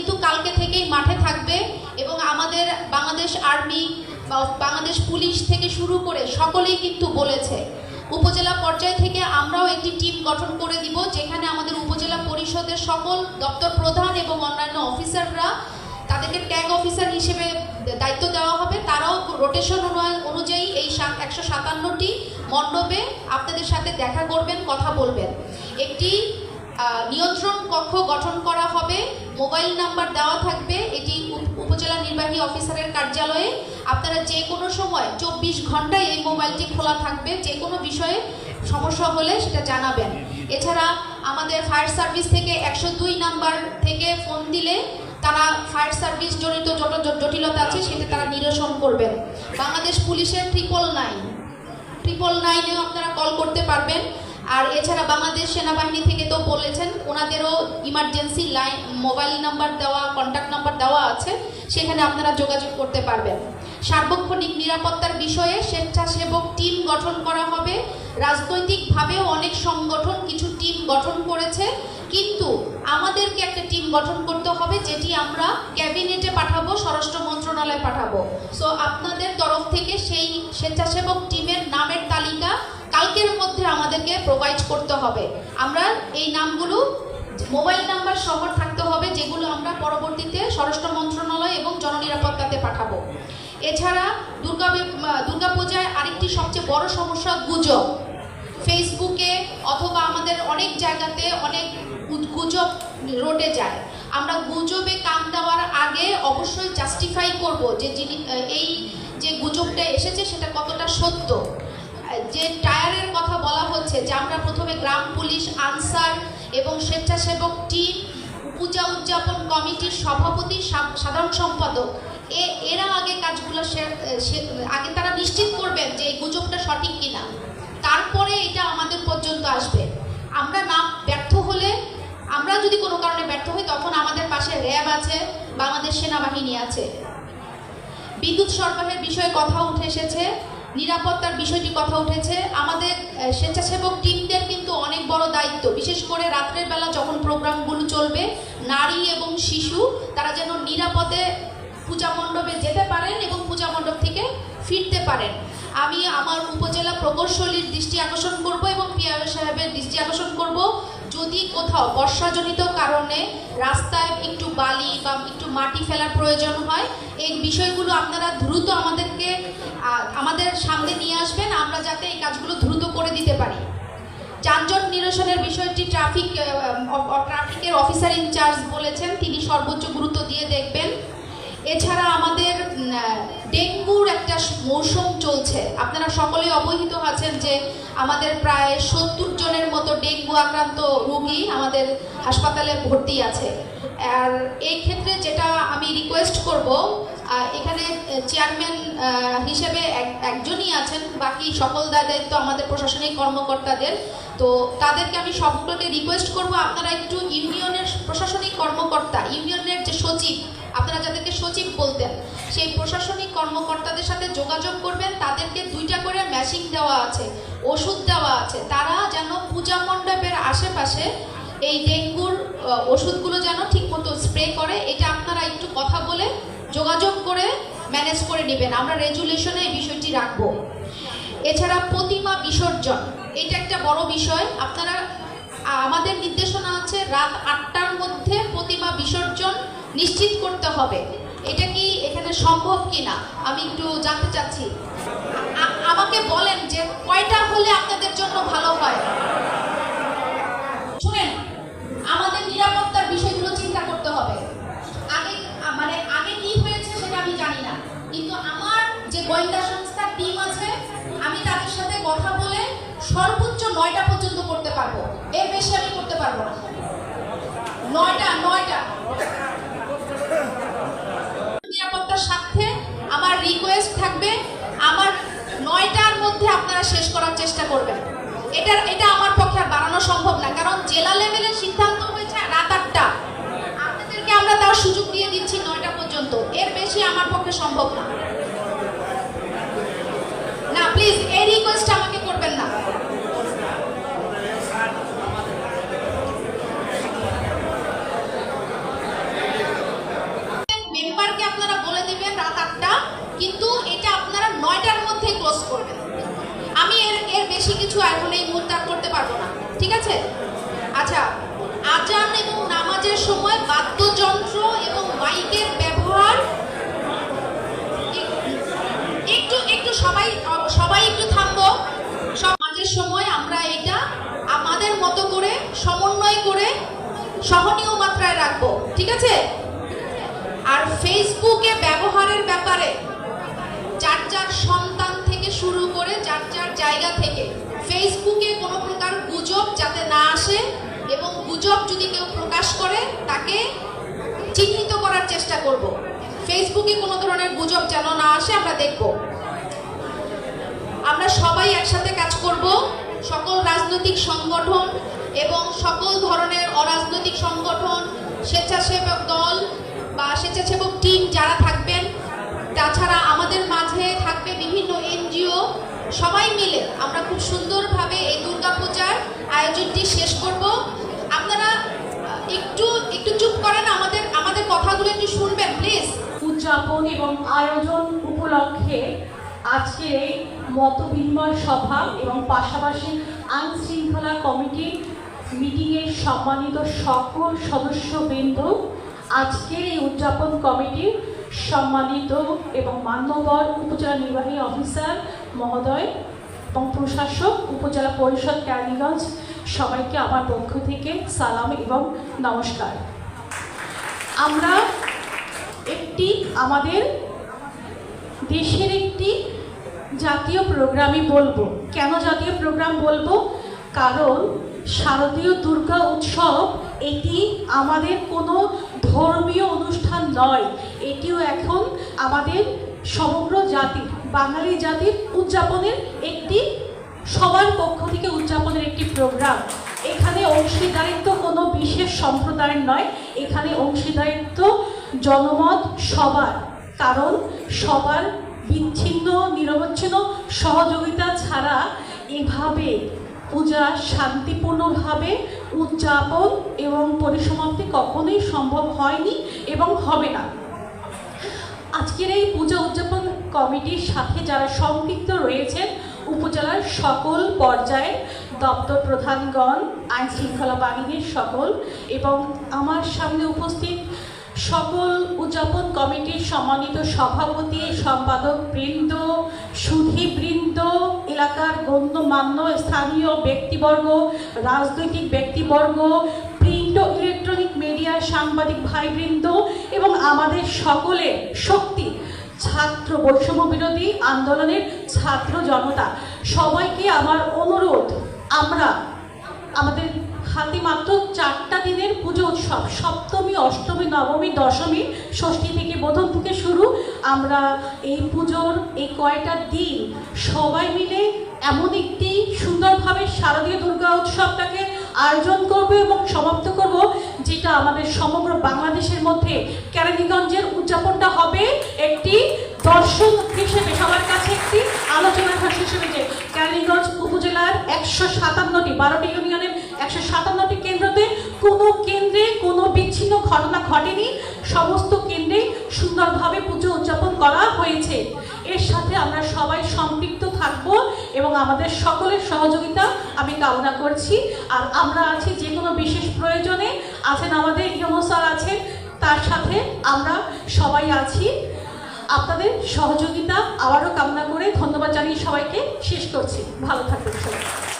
কিন্তু কালকে থেকেই মাঠে থাকবে এবং আমাদের বাংলাদেশ আর্মি বাংলাদেশ পুলিশ থেকে শুরু করে সকলেই কিন্তু বলেছে, উপজেলা পর্যায় থেকে আমরাও একটি টিম গঠন করে দিব, যেখানে আমাদের উপজেলা পরিষদের সকল দপ্তর প্রধান এবং অন্যান্য অফিসাররা তাদেরকে ট্যাগ অফিসার হিসেবে দায়িত্ব দেওয়া হবে। তারাও রোটেশন অনুযায়ী এই একশো সাতান্নটি মণ্ডপে আপনাদের সাথে দেখা করবেন, কথা বলবেন। একটি নিয়ন্ত্রণ কক্ষ গঠন করা হবে। মোবাইল নাম্বার দেওয়া থাকবে এটি উপজেলা নির্বাহী অফিসারের কার্যালয়ে। আপনারা যে কোনো সময় চব্বিশ ঘন্টায় এই মোবাইলটি খোলা থাকবে। যে কোনো বিষয়ে সমস্যা হলে সেটা জানাবেন। এছাড়া আমাদের ফায়ার সার্ভিস থেকে একশো দুই নাম্বার থেকে ফোন দিলে তারা ফায়ার সার্ভিস জনিত যত জটিলতা আছে সেটা তারা নিরসন করবেন। বাংলাদেশ পুলিশের ট্রিপল নাইন ট্রিপল নাইনেও আপনারা কল করতে পারবেন। আর এছাড়া বাংলাদেশ সেনাবাহিনী থেকে তো বলেছেন, ওনাদেরও ইমার্জেন্সি লাইন মোবাইল নাম্বার দেওয়া কন্ট্যাক্ট নাম্বার দেওয়া আছে, সেখানে আপনারা যোগাযোগ করতে পারবেন। সার্বক্ষণিক নিরাপত্তার বিষয়ে স্বেচ্ছাসেবক টিম গঠন করা হবে। রাজনৈতিকভাবেও অনেক সংগঠন কিছু টিম গঠন করেছে, কিন্তু আমাদেরকে একটা টিম গঠন করতে হবে, যেটি আমরা ক্যাবিনেটে পাঠাবো, স্বরাষ্ট্র মন্ত্রণালয়ে পাঠাবো। সো আপনাদের তরফ থেকে সেই স্বেচ্ছাসেবক টিমের নামের তালিকা কালকের মধ্যে আমাদেরকে প্রোভাইড করতে হবে। আমরা এই নামগুলো মোবাইল নাম্বার শহর থাকতে হবে, যেগুলো আমরা পরবর্তীতে স্বরাষ্ট্র মন্ত্রণালয় এবং জননিরাপত্তাতে পাঠাবো। এছাড়া দুর্গা দুর্গাপূজায় আরেকটি সবচেয়ে বড় সমস্যা গুজব। ফেসবুকে অথবা আমাদের অনেক জায়গাতে অনেক গুজব রোডে যায়। আমরা গুজবে কান দেওয়ার আগে অবশ্যই জাস্টিফাই করব যে যিনি, এই যে গুজবটা এসেছে সেটা কতটা সত্য। যে টায়ারের কথা বলা হচ্ছে, যে আমরা প্রথমে গ্রাম পুলিশ, আনসার এবং স্বেচ্ছাসেবক টিম পূজা উদযাপন কমিটির সভাপতি সাধারণ সম্পাদক, এ, এরা আগে কাজগুলো আগে তারা নিশ্চিত করবেন যে এই গুজবটা সঠিক কিনা। তারপরে এটা আমাদের পর্যন্ত আসবে। আমরা না ব্যর্থ হলে, আমরা যদি কোনো কারণে ব্যর্থ হই, তখন আমাদের পাশে র্যাব আছে, বাংলাদেশ সেনাবাহিনী আছে। বিদ্যুৎ সরবরাহের বিষয়ে কথা উঠে এসেছে। নিরাপত্তার বিষয়টি কথা উঠেছে। আমাদের স্বেচ্ছাসেবক টিমদের কিন্তু অনেক বড় দায়িত্ব। বিশেষ করে রাত্রের বেলা যখন প্রোগ্রামগুলো চলবে, নারী এবং শিশু, তারা যেন নিরাপদে পূজা মণ্ডপে যেতে পারেন এবং পূজা মণ্ডপ থেকে ফিরতে পারেন। আমি আমার উপজেলা প্রকৌশলীর দৃষ্টি আকর্ষণ করব এবং পিয়ার সাহেবের দৃষ্টি আকর্ষণ করব। যদি কোথাও বর্ষাজনিত কারণে রাস্তায় একটু বালি বা একটু মাটি ফেলার প্রয়োজন হয়, এই বিষয়গুলো আপনারা দ্রুত আমাদেরকে আমাদের সামনে নিয়ে আসবেন, আমরা যাতে এই কাজগুলো দ্রুত করে দিতে পারি। যানজট নিরসনের বিষয়টি ট্রাফিক ট্রাফিকের অফিসার ইনচার্জ বলেছেন, তিনি সর্বোচ্চ গুরুত্ব দিয়ে দেখবেন। এছাড়া আমাদের ডেঙ্গুর একটা মৌসুম চলছে। আপনারা সকলেই অবহিত আছেন যে আমাদের প্রায় সত্তর জনের মতো ডেঙ্গু আক্রান্ত রোগী আমাদের হাসপাতালে ভর্তি আছে। আর এই ক্ষেত্রে যেটা আমি রিকোয়েস্ট করব এখানে চেয়ারম্যান হিসেবে এক- একজনই আছেন। বাকি সকল দায়িত্ব আমাদের প্রশাসনিক কর্মকর্তাদের। তো তাদেরকে আমি সবগুলোকে রিকোয়েস্ট করব, আপনারা একটু ইউনিয়নের প্রশাসনিক কর্মকর্তা, ইউনিয়নের যে সচিব, আপনারা যাদেরকে সচিব বলতেন, সেই প্রশাসনিক কর্মকর্তাদের সাথে যোগাযোগ করবেন। তাদেরকে দুইটা করে ম্যাশিং দেওয়া আছে, ওষুধ দেওয়া আছে। তারা যেন পূজা মণ্ডপের আশেপাশে এই ডেঙ্গুর ওষুধগুলো যেন ঠিকমতো স্প্রে করে, এটা আপনারা একটু কথা বলে যোগাযোগ করে ম্যানেজ করে নেবেন। আমরা রেজুলেশনে এই বিষয়টি রাখব। এছাড়া প্রতিমা বিসর্জন, এটা একটা বড় বিষয়। আপনারা আমাদের নির্দেশনা আছে রাত আটটার মধ্যে প্রতিমা বিসর্জন নিশ্চিত করতে হবে। এটা কি এখানে সম্ভব কি না আমি একটু জানতে চাচ্ছি। আমাকে বলেন যে কয়টা হলে আপনাদের জন্য ভালো হয়? শুনেন আমাদের নিরাপত্তার বিষয়গুলো চিন্তা করতে হবে। আগে মানে আগে কি হয়েছে সেটা আমি জানি না। কিন্তু আমার যে গোয়েন্দা সংস্থার টিম আছে, আমি তাদের সাথে কথা বলে সর্বোচ্চ নয়টা পর্যন্ত করতে পারব। এর বেশি আমি করতে পারব না। নয়টা নয়টা। নিরাপত্তার আমার রিকোয়েস্ট থাকবে, আমার নয়টার মধ্যে আপনারা শেষ করার চেষ্টা করবেন। এটা এটা আমার বাড়ানো সম্ভব না, কারণ জেলা লেভেলের সিদ্ধান্ত হয়েছে রাত আটটা। আপনাদেরকে আমরা তার সুযোগ দিয়ে দিচ্ছি নয়টা পর্যন্ত। এর বেশি আমার পক্ষে সম্ভব না। না প্লিজ এই রিকোয়েস্ট আমাকে করবেন না। আমাকে আপনারা বলে দিবেন রাত আটটা, কিন্তু এটা আপনারা নয়টার মধ্যে ক্লোজ করবেন। আমি এর এর বেশি কিছু এখন এই মুহূর্তে করতে পারব না। ঠিক আছে? আচ্ছা আজান এবং নামাজের সময় বাদ্যযন্ত্র এবং মাইকের ব্যবহার। একটু একটু সবাই সবাই একটু থামবো। সমাজের সময় আমরা এটা আমাদের মতো করে, সমন্বয় করে সহনীয় মাত্রায় রাখব, ঠিক আছে? আর ফেসবুকে ব্যবহারের ব্যাপারে যার যার সন্তান থেকে শুরু করে, যার যার জায়গা থেকে ফেসবুকে কোনো প্রকার গুজব যাতে না আসে এবং গুজব যদি কেউ প্রকাশ করে, তাকে চিহ্নিত করার চেষ্টা করব। ফেসবুকে কোনো ধরনের গুজব যেন না আসে, আমরা দেখব। আমরা সবাই একসাথে কাজ করব। সকল রাজনৈতিক সংগঠন এবং সকল ধরনের অরাজনৈতিক সংগঠন, স্বেচ্ছাসেবক দল আয়োজনটি শেষ করব। আপনারা একটু একটু চুপ করেন, আমাদের আমাদের কথাগুলো একটু শুনবেন প্লিজ উদযাপন এবং আয়োজন উপলক্ষে আজকে এই মত বিনিময় সভা এবং পাশাপাশি আইন শৃঙ্খলা কমিটি মিটিংয়ের সম্মানিত সকল সদস্যবৃন্দ আজকের এই উদযাপন কমিটির সম্মানিত এবং মান্যবর উপজেলা নির্বাহী অফিসার মহোদয় এবং প্রশাসক উপজেলা পরিষদ ক্যারিগঞ্জ সবাইকে আমার পক্ষ থেকে সালাম এবং নমস্কার। আমরা একটি আমাদের দেশের একটি জাতীয় প্রোগ্রামই বলব। কেন জাতীয় প্রোগ্রাম বলব? কারণ শারদীয় দুর্গা উৎসব এটি আমাদের কোনো ধর্মীয় অনুষ্ঠান নয়। এটিও এখন আমাদের সমগ্র জাতির, বাঙালি জাতির উদযাপনের একটি সবার পক্ষ থেকে প্রোগ্রাম। এখানে অংশীদারিত্ব কোনো বিশেষ সম্প্রদায়ের নয়, এখানে অংশীদারিত্ব জনমত সবার। কারণ সবার বিচ্ছিন্ন, নিরবচ্ছিন্ন সহযোগিতা ছাড়া এভাবে পূজা শান্তিপূর্ণভাবে উদযাপন এবং পরিসমাপ্তি কখনোই সম্ভব হয়নি এবং হবে না। আজকের এই পূজা উদযাপন কমিটির সাথে যারা সম্পৃক্ত রয়েছেন, উপজেলার সকল পর্যায়ে দপ্তর প্রধানগণ আইন শৃঙ্খলা বাহিনীর সকল এবং আমার সামনে উপস্থিত সকল উদযাপন কমিটির সম্মানিত সভাপতি, সম্পাদক বৃন্দ, সুধীবৃন্দ, এলাকার গণ্যমান্য স্থানীয় ব্যক্তিবর্গ, রাজনৈতিক ব্যক্তিবর্গ প্রিন্ট ইলেকট্রনিক মিডিয়ার সাংবাদিক ভাইবৃন্দ এবং আমাদের সকলের শক্তি, ছাত্র বৈষম্য বিরোধী আন্দোলনের ছাত্র জনতা। সবাইকে আমার অনুরোধ আমরা, আমাদের হাতে মাত্র চারটা দিনের পুজো উৎসব, সপ্তমী, অষ্টমী, নবমী, দশমী, ষষ্ঠী থেকে বোধন থেকে শুরু। আমরা এই পুজোর এই কয়টা দিন সবাই মিলে এমন একটি সুন্দরভাবে শারদীয় দুর্গা উৎসবটাকে আয়োজন করব এবং সমাপ্ত করব, যেটা আমাদের সমগ্র বাংলাদেশের মধ্যে কেরানীগঞ্জের উদযাপনটা হবে একটি দর্শন হিসেবে সবার কাছে একটি আলোচনার ভাষা হিসেবে যে কেরানীগঞ্জ উপজেলার একশো সাতান্নটি বারোটি ইউনিয়নের একশো সাতান্নটি কেন্দ্রতে কোনো কেন্দ্রে কোনো বিচ্ছিন্ন ঘটনা ঘটেনি। সমস্ত কেন্দ্রে সুন্দরভাবে পুজো উদযাপন করা হয়েছে। এর সাথে আমরা সবাই সম্পৃক্ত থাকব এবং আমাদের সকলের সহযোগিতা আমি কামনা করছি। আর আমরা আছি যে কোনো বিশেষ প্রয়োজনে আছেন আমাদের ইয়মো স্যার আছেন, তার সাথে আমরা সবাই আছি। আপনাদের সহযোগিতা আবারও কামনা করে ধন্যবাদ জানিয়ে সবাইকে শেষ করছি। ভালো থাকবেন সবাই।